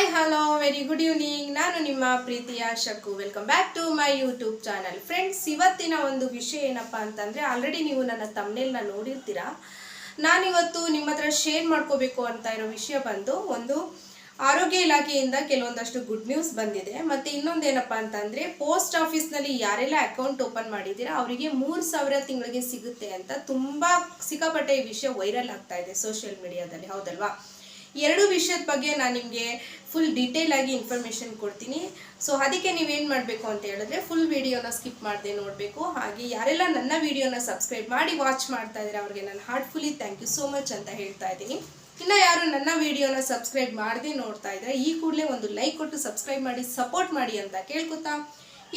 Hi hello very good evening ನಾನು ನಿಮ್ಮ ಪ್ರೀತಿಯ Shaku. Welcome back to my YouTube channel friends ಇವತ್ತಿನ ಒಂದು ವಿಷಯ ಏನಪ್ಪ ಅಂತಂದರೆ ಆಲ್ರೆಡಿ ನೀವು ನನ್ನ ತಮ್ಮನೆಲ್ಲ ನೋಡಿರ್ತೀರಾ? ನಾನಿವತ್ತು ನಿಮ್ಮ ಹತ್ರ ಶೇರ್ ಮಾಡ್ಕೋಬೇಕು ಅಂತ ಇರೋ ವಿಷಯ ಬಂದು, ಒಂದು ಆರೋಗ್ಯ ಇಲಾಖೆಯಿಂದ ಕೆಲವೊಂದಷ್ಟು ಗುಡ್ ನ್ಯೂಸ್ ಬಂದಿದೆ. ಮತ್ತು ಇನ್ನೊಂದೇನಪ್ಪ ಅಂತಂದರೆ ಪೋಸ್ಟ್ ಆಫೀಸ್ನಲ್ಲಿ ಯಾರೆಲ್ಲ ಅಕೌಂಟ್ ಓಪನ್ ಮಾಡಿದ್ದೀರಾ, ಅವರಿಗೆ ಮೂರು ಸಾವಿರ ತಿಂಗಳಿಗೆ ಸಿಗುತ್ತೆ ಅಂತ ತುಂಬ ಸಿಕ್ಕಾಪಟ್ಟೆ ವಿಷಯ ವೈರಲ್ ಆಗ್ತಾ ಇದೆ ಸೋಷಿಯಲ್ ಮೀಡಿಯಾದಲ್ಲಿ ಹೌದಲ್ವಾ? ಎರಡು ವಿಷಯದ ಬಗ್ಗೆ ನಾನು ನಿಮಗೆ ಫುಲ್ ಡೀಟೇಲ್ ಆಗಿ ಇನ್ಫಾರ್ಮೇಷನ್ ಕೊಡ್ತೀನಿ. ಸೊ ಅದಕ್ಕೆ ನೀವೇನು ಮಾಡಬೇಕು ಅಂತ ಹೇಳಿದ್ರೆ ಫುಲ್ ವಿಡಿಯೋನ ಸ್ಕಿಪ್ ಮಾಡದೆ ನೋಡಬೇಕು. ಹಾಗೆ ಯಾರೆಲ್ಲ ನನ್ನ ವಿಡಿಯೋನ ಸಬ್ಸ್ಕ್ರೈಬ್ ಮಾಡಿ ವಾಚ್ ಮಾಡ್ತಾ ಇದ್ದಾರೆ ಅವ್ರಿಗೆ ನಾನು heartfully thank you so much ಅಂತ ಹೇಳ್ತಾ ಇದ್ದೀನಿ. ಇನ್ನು ಯಾರು ನನ್ನ ವಿಡಿಯೋನ ಸಬ್ಸ್ಕ್ರೈಬ್ ಮಾಡದೆ ನೋಡ್ತಾ ಇದ್ದಾರೆ ಈ ಕೂಡಲೇ ಒಂದು ಲೈಕ್ ಕೊಟ್ಟು ಸಬ್ಸ್ಕ್ರೈಬ್ ಮಾಡಿ ಸಪೋರ್ಟ್ ಮಾಡಿ ಅಂತ ಕೇಳ್ಕೊತಾ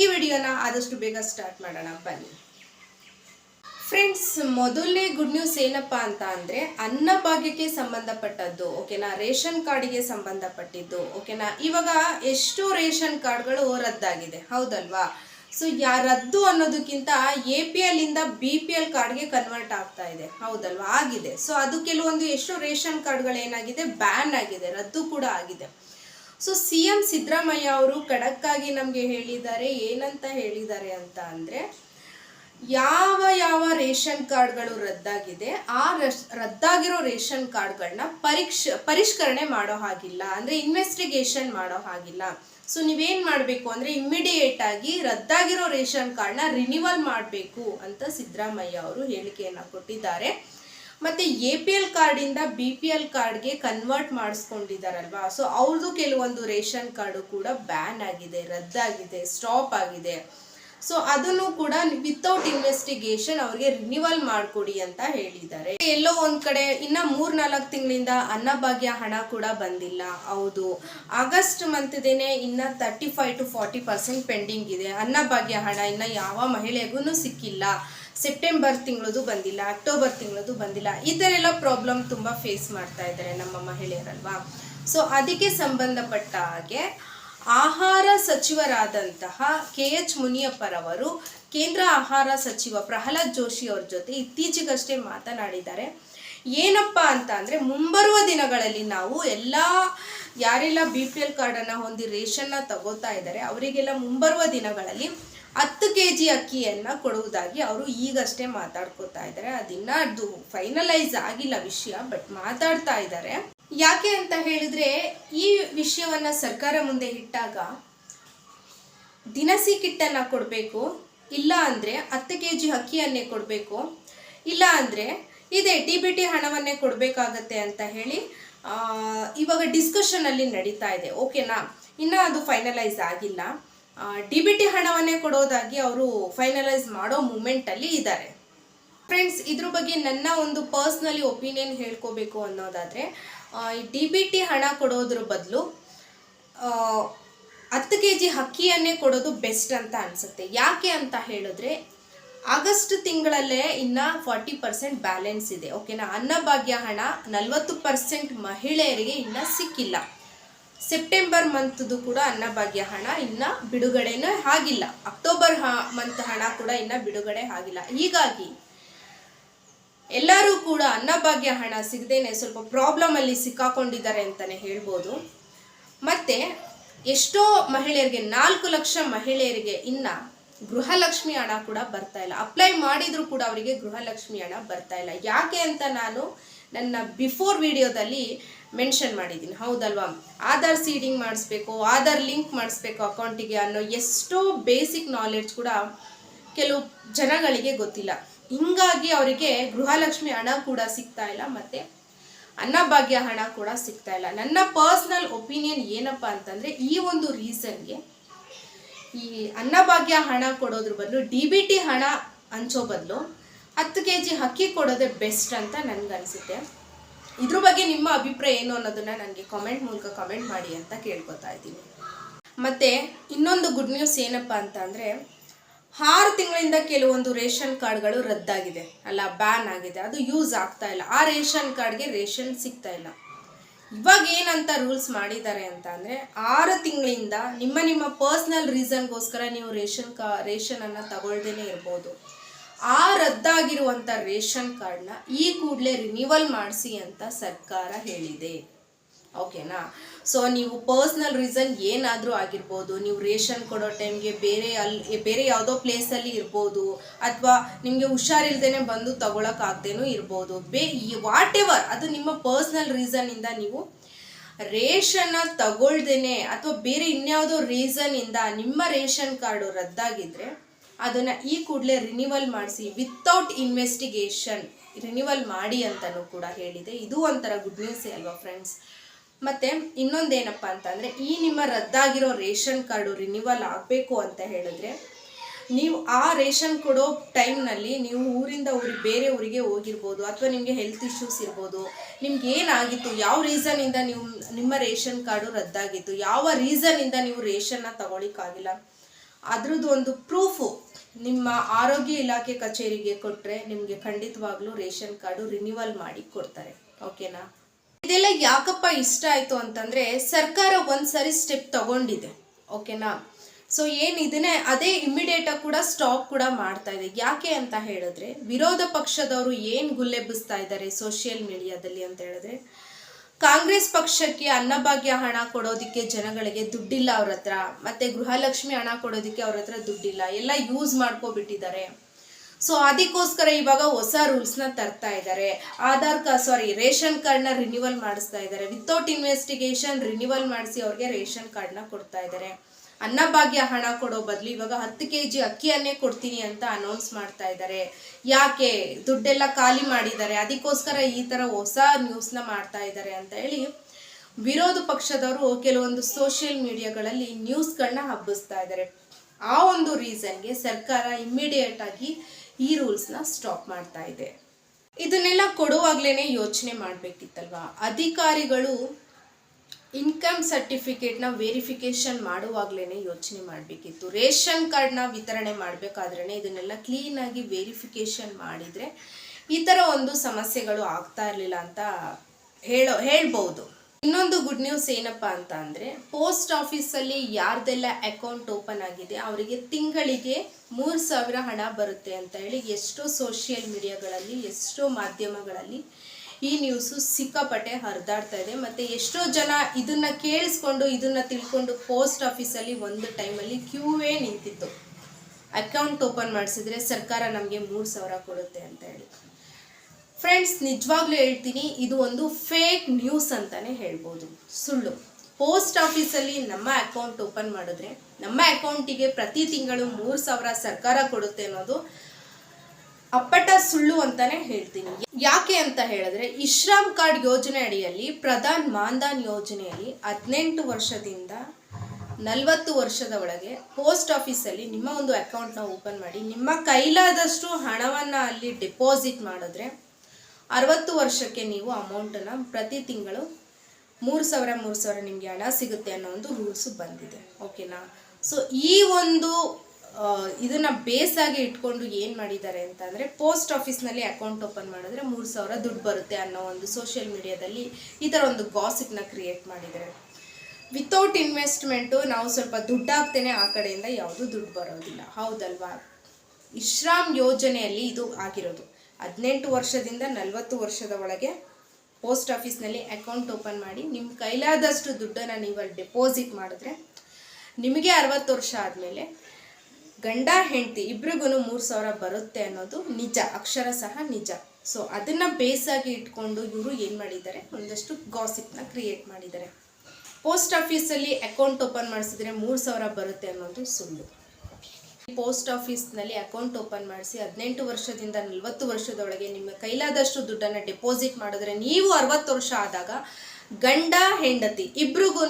ಈ ವಿಡಿಯೋನ ಆದಷ್ಟು ಬೇಗ ಸ್ಟಾರ್ಟ್ ಮಾಡೋಣ. ಬನ್ನಿ. ಫ್ರೆಂಡ್ಸ್ ಮೊದಲನೇ ಗುಡ್ ನ್ಯೂಸ್ ಏನಪ್ಪಾ ಅಂತ ಅಂದರೆ ಅನ್ನಭಾಗ್ಯಕ್ಕೆ ಸಂಬಂಧಪಟ್ಟದ್ದು ಓಕೆನಾ ರೇಷನ್ ಕಾರ್ಡಿಗೆ ಸಂಬಂಧಪಟ್ಟಿದ್ದು ಓಕೆನಾ ಇವಾಗ ಎಷ್ಟು ರೇಷನ್ ಕಾರ್ಡ್ಗಳು ರದ್ದಾಗಿದೆ, ಹೌದಲ್ವಾ? ಸೊ ಯಾ ರದ್ದು ಅನ್ನೋದಕ್ಕಿಂತ ಎ ಪಿ ಎಲ್ ಇಂದ ಬಿ ಪಿ ಎಲ್ ಕಾರ್ಡ್ಗೆ ಕನ್ವರ್ಟ್ ಆಗ್ತಾ ಇದೆ, ಹೌದಲ್ವಾ? ಆಗಿದೆ. ಸೊ ಅದು ಕೆಲವೊಂದು ಎಷ್ಟು ರೇಷನ್ ಕಾರ್ಡ್ಗಳು ಏನಾಗಿದೆ? ಬ್ಯಾನ್ ಆಗಿದೆ, ರದ್ದು ಕೂಡ ಆಗಿದೆ. ಸೊ ಸಿ ಎಂ ಸಿದ್ದರಾಮಯ್ಯ ಅವರು ಖಡಕ್ಕಾಗಿ ನಮಗೆ ಹೇಳಿದ್ದಾರೆ, ಏನಂತ ಹೇಳಿದ್ದಾರೆ ಅಂತ ಅಂದರೆ ಯಾವ ಯಾವ ರೇಷನ್ ಕಾರ್ಡ್ಗಳು ರದ್ದಾಗಿದೆ, ಆ ರದ್ದಾಗಿರೋ ರೇಷನ್ ಕಾರ್ಡ್ಗಳನ್ನ ಪರೀಕ್ಷ, ಪರಿಷ್ಕರಣೆ ಮಾಡೋ ಹಾಗಿಲ್ಲ, ಅಂದರೆ ಇನ್ವೆಸ್ಟಿಗೇಷನ್ ಮಾಡೋ ಹಾಗಿಲ್ಲ. ಸೊ ನೀವೇನು ಮಾಡಬೇಕು ಅಂದರೆ ಇಮ್ಮಿಡಿಯೇಟ್ ಆಗಿ ರದ್ದಾಗಿರೋ ರೇಷನ್ ಕಾರ್ಡ್ನ ರಿನಿವಲ್ ಮಾಡಬೇಕು ಅಂತ ಸಿದ್ದರಾಮಯ್ಯ ಅವರು ಹೇಳಿಕೆಯನ್ನು ಕೊಟ್ಟಿದ್ದಾರೆ. ಮತ್ತೆ ಎ ಪಿ ಎಲ್ ಕಾರ್ಡಿಂದ ಬಿ ಪಿ ಎಲ್ ಕಾರ್ಡ್ಗೆ ಕನ್ವರ್ಟ್ ಮಾಡಿಸ್ಕೊಂಡಿದ್ದಾರಲ್ವಾ ಸೊ ಅವ್ರದ್ದು ಕೆಲವೊಂದು ರೇಷನ್ ಕಾರ್ಡು ಕೂಡ ಬ್ಯಾನ್ ಆಗಿದೆ, ರದ್ದಾಗಿದೆ ಸ್ಟಾಪ್ ಆಗಿದೆ. ಸೊ ಅದನ್ನು ಕೂಡ ವಿತೌಟ್ ಇನ್ವೆಸ್ಟಿಗೇಷನ್ ಅವ್ರಿಗೆ ರಿನಿವಲ್ ಮಾಡಿಕೊಡಿ ಅಂತ ಹೇಳಿದ್ದಾರೆ. ಎಲ್ಲೋ ಒಂದ್ ಕಡೆ ಇನ್ನ ಮೂರ್ ನಾಲ್ಕು ತಿಂಗಳಿಂದ ಅನ್ನಭಾಗ್ಯ ಹಣ ಕೂಡ ಬಂದಿಲ್ಲ. ಹೌದು. ಆಗಸ್ಟ್ ಮಂತ್ದೇನೆ ಇನ್ನ thirty five to forty percent pending ಇದೆ. ಅನ್ನಭಾಗ್ಯ ಹಣ ಇನ್ನ ಯಾವ ಮಹಿಳೆಗೂ ಸಿಕ್ಕಿಲ್ಲ. ಸೆಪ್ಟೆಂಬರ್ ತಿಂಗಳದು ಬಂದಿಲ್ಲ ಅಕ್ಟೋಬರ್ ತಿಂಗಳದು ಬಂದಿಲ್ಲ. ಈ ಥರ ಎಲ್ಲ ಪ್ರಾಬ್ಲಮ್ ತುಂಬ ಫೇಸ್ ಮಾಡ್ತಾ ಇದ್ದಾರೆ ನಮ್ಮ ಮಹಿಳೆಯರಲ್ವಾ. ಸೊ ಅದಕ್ಕೆ ಸಂಬಂಧಪಟ್ಟ ಹಾಗೆ ಆಹಾರ ಸಚಿವರಾದಂತಹ ಕೆ ಎಚ್ ಮುನಿಯಪ್ಪರವರು ಕೇಂದ್ರ ಆಹಾರ ಸಚಿವ ಪ್ರಹ್ಲಾದ್ ಜೋಶಿ ಅವ್ರ ಜೊತೆ ಇತ್ತೀಚೆಗಷ್ಟೇ ಮಾತನಾಡಿದ್ದಾರೆ. ಏನಪ್ಪ ಅಂತ ಅಂದರೆ ಮುಂಬರುವ ದಿನಗಳಲ್ಲಿ ನಾವು ಎಲ್ಲ ಯಾರೆಲ್ಲ ಬಿ ಪಿ ಎಲ್ ಕಾರ್ಡನ್ನು ಹೊಂದಿ ರೇಷನ್ನ ತಗೋತಾ ಇದ್ದಾರೆ, ಅವರಿಗೆಲ್ಲ ಮುಂಬರುವ ದಿನಗಳಲ್ಲಿ ಹತ್ತು ಕೆ ಜಿ ಅಕ್ಕಿಯನ್ನು ಕೊಡುವುದಾಗಿ ಅವರು ಈಗಷ್ಟೇ ಮಾತಾಡ್ಕೋತಾ ಇದ್ದಾರೆ. ಅದಿನ್ನ ಅದು ಫೈನಲೈಸ್ ಆಗಿಲ್ಲ ವಿಷಯ ಬಟ್ ಮಾತಾಡ್ತಾ ಇದ್ದಾರೆ. ಯಾಕೆ ಅಂತ ಹೇಳಿದ್ರೆ, ಈ ವಿಷಯವನ್ನ ಸರ್ಕಾರ ಮುಂದೆ ಇಟ್ಟಾಗ ದಿನಸಿ ಕಿಟ್ಟನ್ನು ಕೊಡಬೇಕು, ಇಲ್ಲ ಅಂದರೆ ಹತ್ತು ಕೆ ಜಿ ಅಕ್ಕಿಯನ್ನೇ ಕೊಡಬೇಕು, ಇಲ್ಲ ಅಂದರೆ ಇದೇ ಟಿ ಬಿ ಟಿ ಹಣವನ್ನೇ ಕೊಡಬೇಕಾಗತ್ತೆ ಅಂತ ಹೇಳಿ ಇವಾಗ ಡಿಸ್ಕಷನಲ್ಲಿ ನಡೀತಾ ಇದೆ. ಓಕೆನಾ ಇನ್ನೂ ಅದು ಫೈನಲೈಸ್ ಆಗಿಲ್ಲ. ಡಿ ಬಿ ಟಿ ಹಣವನ್ನೇ ಕೊಡೋದಾಗಿ ಅವರು ಫೈನಲೈಸ್ ಮಾಡೋ ಮೂಮೆಂಟಲ್ಲಿ ಇದ್ದಾರೆ. ಫ್ರೆಂಡ್ಸ್ ಇದ್ರ ಬಗ್ಗೆ ನನ್ನ ಒಂದು ಪರ್ಸ್ನಲಿ ಒಪಿನಿಯನ್ ಹೇಳ್ಕೋಬೇಕು ಅನ್ನೋದಾದರೆ ಈ ಡಿ ಬಿ ಟಿ ಹಣ ಕೊಡೋದ್ರ ಬದಲು ಹತ್ತು ಕೆ ಜಿ ಅಕ್ಕಿಯನ್ನೇ ಕೊಡೋದು ಬೆಸ್ಟ್ ಅಂತ ಅನಿಸುತ್ತೆ. ಯಾಕೆ ಅಂತ ಹೇಳಿದ್ರೆ, ಆಗಸ್ಟ್ ತಿಂಗಳಲ್ಲೇ ಇನ್ನು ಫಾರ್ಟಿ ಪರ್ಸೆಂಟ್ ಬ್ಯಾಲೆನ್ಸ್ ಇದೆ. ಓಕೆನಾ? ಅನ್ನಭಾಗ್ಯ ಹಣ ನಲವತ್ತು ಪರ್ಸೆಂಟ್ ಮಹಿಳೆಯರಿಗೆ ಇನ್ನು ಸಿಕ್ಕಿಲ್ಲ. ಸೆಪ್ಟೆಂಬರ್ ಮಂತ್ದು ಕೂಡ ಅನ್ನಭಾಗ್ಯ ಹಣ ಇನ್ನು ಬಿಡುಗಡೆನೂ ಆಗಿಲ್ಲ. ಅಕ್ಟೋಬರ್ ಮಂತ್ ಹಣ ಕೂಡ ಇನ್ನು ಬಿಡುಗಡೆ ಆಗಿಲ್ಲ. ಹೀಗಾಗಿ ಎಲ್ಲರೂ ಕೂಡ ಅನ್ನಭಾಗ್ಯ ಹಣ ಸಿಗದೇನೆ ಸ್ವಲ್ಪ ಪ್ರಾಬ್ಲಮ್ ಅಲ್ಲಿ ಸಿಕ್ಕಾಕೊಂಡಿದ್ದಾರೆ ಅಂತಾನೆ ಹೇಳ್ಬೋದು. ಮತ್ತೆ ಎಷ್ಟೋ ಮಹಿಳೆಯರಿಗೆ, ನಾಲ್ಕು ಲಕ್ಷ ಮಹಿಳೆಯರಿಗೆ ಇನ್ನ ಗೃಹಲಕ್ಷ್ಮಿ ಹಣ ಕೂಡ ಬರ್ತಾ ಇಲ್ಲ. ಅಪ್ಲೈ ಮಾಡಿದ್ರು ಕೂಡ ಅವರಿಗೆ ಗೃಹಲಕ್ಷ್ಮಿ ಹಣ ಬರ್ತಾ ಇಲ್ಲ. ಯಾಕೆ ಅಂತ ನಾನು ನನ್ನ ಬಿಫೋರ್ ವಿಡಿಯೋದಲ್ಲಿ ಮೆನ್ಷನ್ ಮಾಡಿದ್ದೀನಿ. ಹೌದಲ್ವಾ? ಆಧಾರ್ ಸೀಡಿಂಗ್ ಮಾಡಿಸ್ಬೇಕು ಆಧಾರ್ ಲಿಂಕ್ ಮಾಡಿಸ್ಬೇಕು ಅಕೌಂಟಿಗೆ ಅನ್ನೋ ಎಷ್ಟೋ ಬೇಸಿಕ್ ನಾಲೆಡ್ಜ್ ಕೂಡ ಕೆಲವು ಜನಗಳಿಗೆ ಗೊತ್ತಿಲ್ಲ. ಹಿಂಗಾಗಿ ಅವರಿಗೆ ಗೃಹಲಕ್ಷ್ಮಿ ಹಣ ಕೂಡ ಸಿಗ್ತಾ ಇಲ್ಲ, ಮತ್ತೆ ಅನ್ನಭಾಗ್ಯ ಹಣ ಕೂಡ ಸಿಗ್ತಾ ಇಲ್ಲ. ನನ್ನ ಪರ್ಸ್ನಲ್ ಒಪಿನಿಯನ್ ಏನಪ್ಪ ಅಂತಂದ್ರೆ, ಈ ಒಂದು ರೀಸನ್ಗೆ ಈ ಅನ್ನಭಾಗ್ಯ ಹಣ ಕೊಡೋದ್ರ ಬದಲು ಡಿ ಬಿ ಟಿ ಹಣ ಹಂಚೋ ಬದಲು ಹತ್ತು ಕೆ ಜಿ ಅಕ್ಕಿ ಕೊಡೋದೇ ಬೆಸ್ಟ್ ಅಂತ ನನ್ಗನ್ಸುತ್ತೆ. ಇದ್ರ ಬಗ್ಗೆ ನಿಮ್ಮ ಅಭಿಪ್ರಾಯ ಏನು ಅನ್ನೋದನ್ನ ನನಗೆ ಕಾಮೆಂಟ್ ಮೂಲಕ ಕಾಮೆಂಟ್ ಮಾಡಿ ಅಂತ ಕೇಳ್ಕೊತಾ ಇದ್ದೀನಿ. ಮತ್ತೆ ಇನ್ನೊಂದು ಗುಡ್ ನ್ಯೂಸ್ ಏನಪ್ಪ ಅಂತ ಆರು ತಿಂಗಳಿಂದ ಕೆಲವೊಂದು ರೇಷನ್ ಕಾರ್ಡ್ಗಳು ರದ್ದಾಗಿದೆ. ಅಲ್ಲ, ಬ್ಯಾನ್ ಆಗಿದೆ. ಅದು ಯೂಸ್ ಆಗ್ತಾ ಇಲ್ಲ. ಆ ರೇಷನ್ ಕಾರ್ಡ್ಗೆ ರೇಷನ್ ಸಿಗ್ತಾ ಇಲ್ಲ. ಇವಾಗ ಏನಂತ ರೂಲ್ಸ್ ಮಾಡಿದ್ದಾರೆ ಅಂತ ಅಂದರೆ, ಆರು ತಿಂಗಳಿಂದ ನಿಮ್ಮ ನಿಮ್ಮ ಪರ್ಸ್ನಲ್ ರೀಸನ್ಗೋಸ್ಕರ ನೀವು ರೇಷನ್ ಕಾ ರೇಷನನ್ನು ತಗೊಳ್ದೇನೆ ಇರ್ಬೋದು. ಆ ರದ್ದಾಗಿರುವಂಥ ರೇಷನ್ ಕಾರ್ಡ್ನ ಈ ಕೂಡಲೇ ರಿನಿವಲ್ ಮಾಡಿಸಿ ಅಂತ ಸರ್ಕಾರ ಹೇಳಿದೆ. ಓಕೆನಾ? ಸೊ ನೀವು ಪರ್ಸ್ನಲ್ ರೀಸನ್ ಏನಾದರೂ ಆಗಿರ್ಬೋದು, ನೀವು ರೇಷನ್ ಕೊಡೋ ಟೈಮ್ಗೆ ಬೇರೆ ಅಲ್ಲಿ ಬೇರೆ ಯಾವುದೋ ಪ್ಲೇಸಲ್ಲಿ ಇರ್ಬೋದು, ಅಥವಾ ನಿಮಗೆ ಹುಷಾರಿಲ್ದೇ ಬಂದು ತಗೊಳಕ್ಕಾಗ್ದೇನೂ ಇರ್ಬೋದು, ಬೇ ವಾಟ್ ಎವರ್ ಅದು ನಿಮ್ಮ ಪರ್ಸ್ನಲ್ ರೀಸನ್ನಿಂದ ನೀವು ರೇಷನ್ನ ತಗೊಳ್ದೇನೆ ಅಥವಾ ಬೇರೆ ಇನ್ಯಾವುದೋ ರೀಸನ್ನಿಂದ ನಿಮ್ಮ ರೇಷನ್ ಕಾರ್ಡು ರದ್ದಾಗಿದ್ದರೆ ಅದನ್ನು ಈ ಕೂಡಲೇ ರಿನಿವಲ್ ಮಾಡಿಸಿ ವಿತೌಟ್ ಇನ್ವೆಸ್ಟಿಗೇಷನ್ ರಿನಿವಲ್ ಮಾಡಿ ಅಂತಲೂ ಕೂಡ ಹೇಳಿದೆ. ಇದು ಒಂಥರ ಗುಡ್ ನ್ಯೂಸೇ ಅಲ್ವಾ ಫ್ರೆಂಡ್ಸ್ ಮತ್ತೆ ಇನ್ನೊಂದೇನಪ್ಪ ಅಂತಂದ್ರೆ, ಈ ನಿಮ್ಮ ರದ್ದಾಗಿರೋ ರೇಷನ್ ಕಾರ್ಡು ರಿನಿವಲ್ ಆಗಬೇಕು ಅಂತ ಹೇಳಿದ್ರೆ, ನೀವು ಆ ರೇಷನ್ ಕೊಡೋ ಟೈಮ್ನಲ್ಲಿ ನೀವು ಊರಿಂದ ಊರಿಗೆ, ಬೇರೆ ಊರಿಗೆ ಹೋಗಿರ್ಬೋದು, ಅಥವಾ ನಿಮಗೆ ಹೆಲ್ತ್ ಇಶ್ಯೂಸ್ ಇರ್ಬೋದು, ನಿಮ್ಗೆ ಏನಾಗಿತ್ತು, ಯಾವ ರೀಸನಿಂದ ನೀವು ನಿಮ್ಮ ರೇಷನ್ ಕಾರ್ಡು ರದ್ದಾಗಿತ್ತು, ಯಾವ ರೀಸನಿಂದ ನೀವು ರೇಷನ್ನ ತಗೊಳಿಕ್ಕಾಗಿಲ್ಲ, ಅದ್ರದ್ದು ಒಂದು ಪ್ರೂಫು ನಿಮ್ಮ ಆರೋಗ್ಯ ಇಲಾಖೆ ಕಚೇರಿಗೆ ಕೊಟ್ಟರೆ ನಿಮಗೆ ಖಂಡಿತವಾಗ್ಲೂ ರೇಷನ್ ಕಾರ್ಡು ರಿನಿವಲ್ ಮಾಡಿ ಕೊಡ್ತಾರೆ. ಓಕೆನಾ ಇದೆಲ್ಲ ಯಾಕಪ್ಪ ಇಷ್ಟ ಆಯಿತು ಅಂತಂದರೆ ಸರ್ಕಾರ ಒಂದು ಸ್ಟೆಪ್ ತಗೊಂಡಿದೆ ಓಕೆನಾ ಸೊ ಏನು ಅದೇ ಇಮಿಡಿಯೇಟಾಗಿ ಕೂಡ ಸ್ಟಾಪ್ ಕೂಡ ಮಾಡ್ತಾ ಇದೆ. ಯಾಕೆ ಅಂತ ಹೇಳಿದ್ರೆ, ವಿರೋಧ ಪಕ್ಷದವರು ಏನು ಗುಲ್ಲೆಬ್ಬಿಸ್ತಾ ಇದ್ದಾರೆ ಸೋಷಿಯಲ್ ಮೀಡಿಯಾದಲ್ಲಿ ಅಂತ ಹೇಳಿದ್ರೆ, ಕಾಂಗ್ರೆಸ್ ಪಕ್ಷಕ್ಕೆ ಅನ್ನಭಾಗ್ಯ ಹಣ ಕೊಡೋದಕ್ಕೆ ಜನಗಳಿಗೆ ದುಡ್ಡಿಲ್ಲ ಅವ್ರ ಹತ್ರ, ಮತ್ತೆ ಗೃಹಲಕ್ಷ್ಮಿ ಹಣ ಕೊಡೋದಕ್ಕೆ ಅವ್ರ ಹತ್ರ ದುಡ್ಡಿಲ್ಲ, ಎಲ್ಲ ಯೂಸ್ ಮಾಡ್ಕೊಬಿಟ್ಟಿದ್ದಾರೆ. ಸೊ ಅದಕ್ಕೋಸ್ಕರ ಇವಾಗ ಹೊಸ ರೂಲ್ಸ್ನ ತರ್ತಾ ಇದ್ದಾರೆ. ಆಧಾರ್ ಕಾರ್ಡ್ ಸಾರಿ ರೇಷನ್ ಕಾರ್ಡ್ನ ರಿನ್ಯೂವಲ್ ಮಾಡಿಸ್ತಾ ಇದ್ದಾರೆ. ವಿತೌಟ್ ಇನ್ವೆಸ್ಟಿಗೇಷನ್ ರಿನ್ಯೂವಲ್ ಮಾಡಿಸಿ ಅವ್ರಿಗೆ ರೇಷನ್ ಕಾರ್ಡ್ನ ಕೊಡ್ತಾ ಇದ್ದಾರೆ. ಅನ್ನಭಾಗ್ಯ ಹಣ ಕೊಡೋ ಬದಲು ಇವಾಗ ಹತ್ತು ಕೆ ಜಿ ಅಕ್ಕಿಯನ್ನೇ ಕೊಡ್ತೀನಿ ಅಂತ ಅನೌನ್ಸ್ ಮಾಡ್ತಾ ಇದ್ದಾರೆ. ಯಾಕೆ? ದುಡ್ಡೆಲ್ಲ ಖಾಲಿ ಮಾಡಿದ್ದಾರೆ. ಅದಕ್ಕೋಸ್ಕರ ಈ ಥರ ಹೊಸ ನ್ಯೂಸ್ನ ಮಾಡ್ತಾ ಇದ್ದಾರೆ ಅಂತ ಹೇಳಿ ವಿರೋಧ ಪಕ್ಷದವರು ಕೆಲವೊಂದು ಸೋಷಿಯಲ್ ಮೀಡಿಯಾಗಳಲ್ಲಿ ನ್ಯೂಸ್ಗಳನ್ನ ಹಬ್ಬಿಸ್ತಾ ಇದ್ದಾರೆ. ಆ ಒಂದು ರೀಸನ್ಗೆ ಸರ್ಕಾರ ಇಮ್ಮಿಡಿಯೇಟ್ ಆಗಿ ಈ ರೂಲ್ಸ್ನ ಸ್ಟಾಪ್ ಮಾಡ್ತಾ ಇದೆ. ಇದನ್ನೆಲ್ಲ ಕೊಡುವಾಗ್ಲೇ ಯೋಚನೆ ಮಾಡಬೇಕಿತ್ತಲ್ವಾ? ಅಧಿಕಾರಿಗಳು ಇನ್ಕಮ್ ಸರ್ಟಿಫಿಕೇಟ್ನ ವೆರಿಫಿಕೇಶನ್ ಮಾಡುವಾಗಲೇ ಯೋಚನೆ ಮಾಡಬೇಕಿತ್ತು. ರೇಷನ್ ಕಾರ್ಡ್ನ ವಿತರಣೆ ಮಾಡಬೇಕಾದ್ರೇ ಇದನ್ನೆಲ್ಲ ಕ್ಲೀನಾಗಿ ವೆರಿಫಿಕೇಶನ್ ಮಾಡಿದರೆ ಈ ಥರ ಒಂದು ಸಮಸ್ಯೆಗಳು ಆಗ್ತಾ ಇರಲಿಲ್ಲ ಅಂತ ಹೇಳೋ, ಹೇಳ್ಬೋದು. ಇನ್ನೊಂದು ಗುಡ್ ನ್ಯೂಸ್ ಏನಪ್ಪ ಅಂತ ಅಂದರೆ ಪೋಸ್ಟ್ ಆಫೀಸಲ್ಲಿ ಯಾರ್ದೆಲ್ಲ ಅಕೌಂಟ್ ಓಪನ್ ಆಗಿದೆ, ಅವರಿಗೆ ತಿಂಗಳಿಗೆ ಮೂರು ಸಾವಿರ ಹಣ ಬರುತ್ತೆ ಅಂತ ಹೇಳಿ ಎಷ್ಟೋ ಸೋಷಿಯಲ್ ಮೀಡಿಯಾಗಳಲ್ಲಿ ಎಷ್ಟೋ ಮಾಧ್ಯಮಗಳಲ್ಲಿ ಈ ನ್ಯೂಸು ಸಿಕ್ಕಾಪಟ್ಟೆ ಹರಿದಾಡ್ತಾ ಇದೆ. ಮತ್ತು ಎಷ್ಟೋ ಜನ ಇದನ್ನ ಕೇಳಿಸ್ಕೊಂಡು, ಇದನ್ನ ತಿಳ್ಕೊಂಡು ಪೋಸ್ಟ್ ಆಫೀಸಲ್ಲಿ ಒಂದು ಟೈಮಲ್ಲಿ ಕ್ಯೂವೇ ನಿಂತಿತ್ತು. ಅಕೌಂಟ್ ಓಪನ್ ಮಾಡಿಸಿದ್ರೆ ಸರ್ಕಾರ ನಮಗೆ ಮೂರು ಸಾವಿರ ಕೊಡುತ್ತೆ ಅಂತ ಹೇಳಿ. ಫ್ರೆಂಡ್ಸ್ ನಿಜವಾಗ್ಲೂ ಹೇಳ್ತೀನಿ, ಇದು ಒಂದು ಫೇಕ್ ನ್ಯೂಸ್ ಅಂತಾನೆ ಹೇಳ್ಬೋದು. ಸುಳ್ಳು. ಪೋಸ್ಟ್ ಆಫೀಸಲ್ಲಿ ನಮ್ಮ ಅಕೌಂಟ್ ಓಪನ್ ಮಾಡಿದ್ರೆ, ನಮ್ಮ ಅಕೌಂಟಿಗೆ ಪ್ರತಿ ತಿಂಗಳು ಮೂರು ಸಾವಿರ ಸರ್ಕಾರ ಕೊಡುತ್ತೆ ಅನ್ನೋದು ಅಪ್ಪಟ ಸುಳ್ಳು ಅಂತಾನೆ ಹೇಳ್ತೀನಿ. ಯಾಕೆ ಅಂತ ಹೇಳಿದ್ರೆ, ಇಶ್ರಾಮ್ ಕಾರ್ಡ್ ಯೋಜನೆ ಅಡಿಯಲ್ಲಿ, ಪ್ರಧಾನ್ ಮಾನ್ಧನ್ ಯೋಜನೆಯಲ್ಲಿ ಹದಿನೆಂಟು ವರ್ಷದಿಂದ ನಲವತ್ತು ವರ್ಷದ ಒಳಗೆ ಪೋಸ್ಟ್ ಆಫೀಸಲ್ಲಿ ನಿಮ್ಮ ಒಂದು ಅಕೌಂಟ್ನ ಓಪನ್ ಮಾಡಿ, ನಿಮ್ಮ ಕೈಲಾದಷ್ಟು ಹಣವನ್ನು ಅಲ್ಲಿ ಡೆಪಾಸಿಟ್ ಮಾಡಿದ್ರೆ ಅರವತ್ತು ವರ್ಷಕ್ಕೆ ನೀವು ಅಮೌಂಟನ್ನು ಪ್ರತಿ ತಿಂಗಳು ಮೂರು ಸಾವಿರ ಮೂರು ಸಾವಿರ ನಿಮಗೆ ಹಣ ಸಿಗುತ್ತೆ ಅನ್ನೋ ಒಂದು ರೂಲ್ಸು ಬಂದಿದೆ. ಓಕೆನಾ? ಸೊ ಈ ಒಂದು ಇದನ್ನು ಬೇಸಾಗಿ ಇಟ್ಕೊಂಡು ಏನು ಮಾಡಿದ್ದಾರೆ ಅಂತಂದರೆ ಪೋಸ್ಟ್ ಆಫೀಸ್ನಲ್ಲಿ ಅಕೌಂಟ್ ಓಪನ್ ಮಾಡಿದ್ರೆ ಮೂರು ಸಾವಿರ ದುಡ್ಡು ಬರುತ್ತೆ ಅನ್ನೋ ಒಂದು ಸೋಷಿಯಲ್ ಮೀಡಿಯಾದಲ್ಲಿ ಈ ಥರ ಒಂದು ಗಾಸಿಪ್ನ ಕ್ರಿಯೇಟ್ ಮಾಡಿದ್ದಾರೆ. ವಿತೌಟ್ ಇನ್ವೆಸ್ಟ್ಮೆಂಟು ನಾವು ಸ್ವಲ್ಪ ದುಡ್ಡಾಗ್ತೇನೆ ಆ ಕಡೆಯಿಂದ ಯಾವುದೂ ದುಡ್ಡು ಬರೋದಿಲ್ಲ. ಹೌದಲ್ವಾ? ಇಶ್ರಾಮ್ ಯೋಜನೆಯಲ್ಲಿ ಇದು ಆಗಿರೋದು. ಹದಿನೆಂಟು ವರ್ಷದಿಂದ ನಲವತ್ತು ವರ್ಷದ ಒಳಗೆ ಪೋಸ್ಟ್ ಆಫೀಸ್ನಲ್ಲಿ ಅಕೌಂಟ್ ಓಪನ್ ಮಾಡಿ ನಿಮ್ಮ ಕೈಲಾದಷ್ಟು ದುಡ್ಡನ್ನು ನೀವು ಅಲ್ಲಿ ಡೆಪಾಸಿಟ್ ಮಾಡಿದ್ರೆ ನಿಮಗೆ ಅರವತ್ತು ವರ್ಷ ಆದಮೇಲೆ ಗಂಡ, ಹೆಂಡತಿ ಇಬ್ರಿಗೂ ಮೂರು ಸಾವಿರ ಬರುತ್ತೆ ಅನ್ನೋದು ನಿಜ, ಅಕ್ಷರ ಸಹ ನಿಜ. ಸೊ ಅದನ್ನು ಬೇಸಾಗಿ ಇಟ್ಕೊಂಡು ಇವರು ಏನು ಮಾಡಿದ್ದಾರೆ? ಒಂದಷ್ಟು ಗಾಸಿಪ್ನ ಕ್ರಿಯೇಟ್ ಮಾಡಿದ್ದಾರೆ. ಪೋಸ್ಟ್ ಆಫೀಸಲ್ಲಿ ಅಕೌಂಟ್ ಓಪನ್ ಮಾಡಿಸಿದ್ರೆ ಮೂರು ಸಾವಿರ ಬರುತ್ತೆ ಅನ್ನೋದು ಸುಳ್ಳು. ಪೋಸ್ಟ್ ಆಫೀಸ್ನಲ್ಲಿ ಅಕೌಂಟ್ ಓಪನ್ ಮಾಡಿಸಿ ಹದಿನೆಂಟು ವರ್ಷದಿಂದ ನಲವತ್ತು ವರ್ಷದೊಳಗೆ ನಿಮ್ಮ ಕೈಲಾದಷ್ಟು ದುಡ್ಡನ್ನು ಡೆಪಾಸಿಟ್ ಮಾಡಿದ್ರೆ ನೀವು ಅರವತ್ತು ವರ್ಷ ಆದಾಗ ಗಂಡ, ಹೆಂಡತಿ ಇಬ್ರಿಗೂ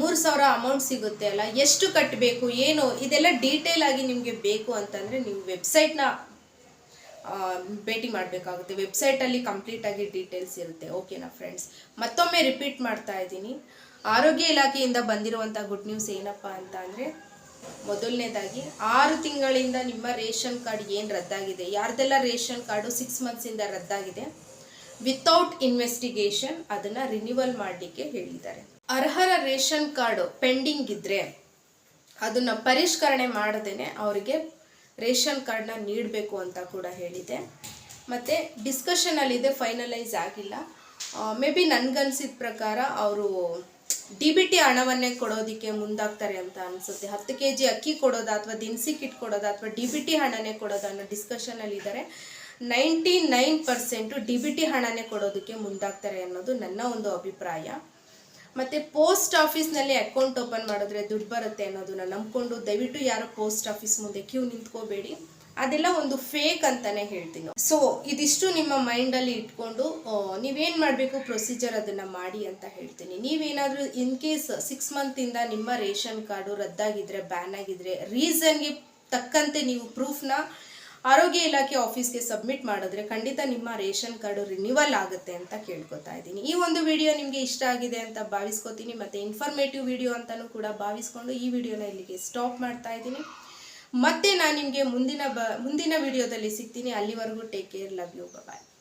ಮೂರು ಸಾವಿರ ಅಮೌಂಟ್ ಸಿಗುತ್ತೆ ಅಲ್ಲ, ಎಷ್ಟು ಕಟ್ಟಬೇಕು ಏನು, ಇದೆಲ್ಲ ಡೀಟೇಲ್ ಆಗಿ ನಿಮಗೆ ಬೇಕು ಅಂತಂದರೆ ನೀವು ವೆಬ್ಸೈಟ್ನ ಭೇಟಿ ಮಾಡಬೇಕಾಗುತ್ತೆ. ವೆಬ್ಸೈಟಲ್ಲಿ ಕಂಪ್ಲೀಟಾಗಿ ಡೀಟೇಲ್ಸ್ ಇರುತ್ತೆ. ಓಕೆನಾ ಫ್ರೆಂಡ್ಸ್? ಮತ್ತೊಮ್ಮೆ ರಿಪೀಟ್ ಮಾಡ್ತಾ ಇದ್ದೀನಿ. ಆರೋಗ್ಯ ಇಲಾಖೆಯಿಂದ ಬಂದಿರುವಂಥ ಗುಡ್ ನ್ಯೂಸ್ ಏನಪ್ಪ ಅಂತ ಅಂದರೆ ಮೊದಲನೇದಾಗಿ ಆರು ತಿಂಗಳಿಂದ ನಿಮ್ಮ ರೇಷನ್ ಕಾರ್ಡ್ ಏನು ರದ್ದಾಗಿದೆ? ಯಾರ್ದೆಲ್ಲ ರೇಷನ್ ಕಾರ್ಡು ಸಿಕ್ಸ್ ಮಂತ್ಸಿಂದ ರದ್ದಾಗಿದೆ? ವಿತೌಟ್ ಇನ್ವೆಸ್ಟಿಗೇಷನ್ ಅದನ್ನು ರಿನ್ಯೂವಲ್ ಮಾಡಲಿಕ್ಕೆ ಹೇಳಿದ್ದಾರೆ. ಅರ್ಹರ ರೇಷನ್ ಕಾರ್ಡು ಪೆಂಡಿಂಗ್ ಇದ್ದರೆ ಅದನ್ನು ಪರಿಷ್ಕರಣೆ ಮಾಡದೇನೆ ಅವರಿಗೆ ರೇಷನ್ ಕಾರ್ಡ್ನ ನೀಡಬೇಕು ಅಂತ ಕೂಡ ಹೇಳಿದೆ. ಮತ್ತು ಡಿಸ್ಕಷನಲ್ಲಿದೆ ಫೈನಲೈಸ್ ಆಗಿಲ್ಲ. ಮೇ ಬಿ ನನಗನ್ಸಿದ ಪ್ರಕಾರ ಅವರು ಡಿ ಬಿ ಟಿ ಹಣವನ್ನೇ ಕೊಡೋದಕ್ಕೆ ಮುಂದಾಗ್ತಾರೆ ಅಂತ ಅನಿಸುತ್ತೆ. ಹತ್ತು ಕೆ ಜಿ ಅಕ್ಕಿ ಕೊಡೋದಾ ಅಥವಾ ದಿನಸಿ ಕಿಟ್ ಕೊಡೋದಾ ಅಥವಾ ಡಿ ಬಿ ಟಿ ಹಣನೇ ಕೊಡೋದು ಅನ್ನೋ ಡಿಸ್ಕಷನಲ್ಲಿ ಇದ್ದಾರೆ. Ninety nine percent D B T ಹಣನೇ ಕೊಡೋದಕ್ಕೆ ಮುಂದಾಗ್ತಾರೆ ಅನ್ನೋದು ನನ್ನ ಒಂದು ಅಭಿಪ್ರಾಯ. ಮತ್ತು ಪೋಸ್ಟ್ ಆಫೀಸ್ನಲ್ಲಿ ಅಕೌಂಟ್ ಓಪನ್ ಮಾಡಿದ್ರೆ ದುಡ್ಡು ಬರುತ್ತೆ ಅನ್ನೋದನ್ನ ನಂಬ್ಕೊಂಡು ದಯವಿಟ್ಟು ಯಾರೋ ಪೋಸ್ಟ್ ಆಫೀಸ್ ಮುಂದೆ ಕ್ಯೂ ನಿಂತ್ಕೋಬೇಡಿ. ಅದೆಲ್ಲ ಒಂದು ಫೇಕ್ ಅಂತಾನೆ ಹೇಳ್ತೀನಿ. ಸೊ ಇದಿಷ್ಟು ನಿಮ್ಮ ಮೈಂಡಲ್ಲಿ ಇಟ್ಕೊಂಡು ನೀವೇನು ಮಾಡಬೇಕು ಪ್ರೊಸೀಜರ್ ಅದನ್ನ ಮಾಡಿ ಅಂತ ಹೇಳ್ತೀನಿ. ನೀವೇನಾದರೂ ಇನ್ ಕೇಸ್ ಸಿಕ್ಸ್ ಮಂತಿಂದ ನಿಮ್ಮ ರೇಷನ್ ಕಾರ್ಡು ರದ್ದಾಗಿದ್ರೆ ಬ್ಯಾನ್ ಆಗಿದ್ರೆ ರೀಸನ್ಗೆ ತಕ್ಕಂತೆ ನೀವು ಪ್ರೂಫ್ನ ಆರೋಗ್ಯ ಇಲಾಖೆ ಆಫೀಸ್ಗೆ ಸಬ್ಮಿಟ್ ಮಾಡಿದ್ರೆ ಖಂಡಿತ ನಿಮ್ಮ ರೇಷನ್ ಕಾರ್ಡು ರಿನಿವಲ್ ಆಗುತ್ತೆ ಅಂತ ಕೇಳ್ಕೊತಾ ಇದ್ದೀನಿ. ಈ ಒಂದು ವಿಡಿಯೋ ನಿಮಗೆ ಇಷ್ಟ ಆಗಿದೆ ಅಂತ ಭಾವಿಸ್ಕೋತೀನಿ. ಮತ್ತು ಇನ್ಫಾರ್ಮೇಟಿವ್ ವಿಡಿಯೋ ಅಂತಲೂ ಕೂಡ ಭಾವಿಸ್ಕೊಂಡು ಈ ವಿಡಿಯೋನ ಇಲ್ಲಿಗೆ ಸ್ಟಾಪ್ ಮಾಡ್ತಾ ಇದ್ದೀನಿ. ಮತ್ತೆ ನಾನು ನಿಮಗೆ ಮುಂದಿನ ಬ ಮುಂದಿನ ವಿಡಿಯೋದಲ್ಲಿ ಸಿಗ್ತೀನಿ. ಅಲ್ಲಿವರೆಗೂ take care love you bye